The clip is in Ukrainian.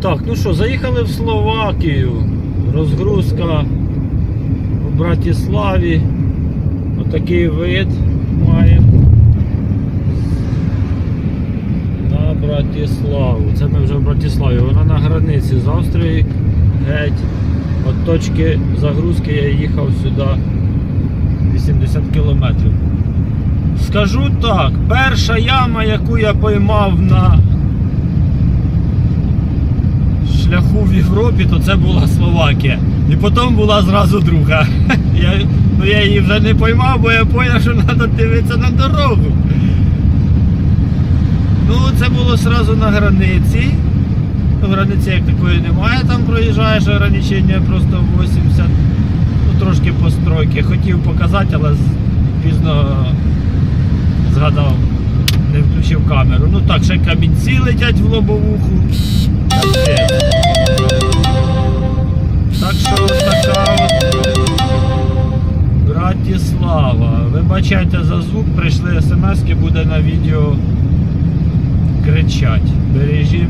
Так, ну що, заїхали в Словакію. Розгрузка у Братиславі. Отакий вид маємо. На Братиславу. Це ми вже в Братиславі. Вона на границі з Австрією. Геть. От точки загрузки я їхав сюди 80 кілометрів. Скажу так, перша яма, яку я поймав на шляху в Європі, то це була Словакія. І потім була зразу друга. Я, ну, я її вже не поймав, бо я зрозумів, що треба дивитися на дорогу. Ну, це було одразу на границі. Ну, границі як такої немає, там проїжджаєш ограничення просто 80. Ну, трошки постройки. Хотів показати, але пізно згадав, не включив камеру. Ну так, ще камінці летять в лобовуху. Братіслава. Вибачайте за звук, прийшли смс, буде на відео кричать. Бережіть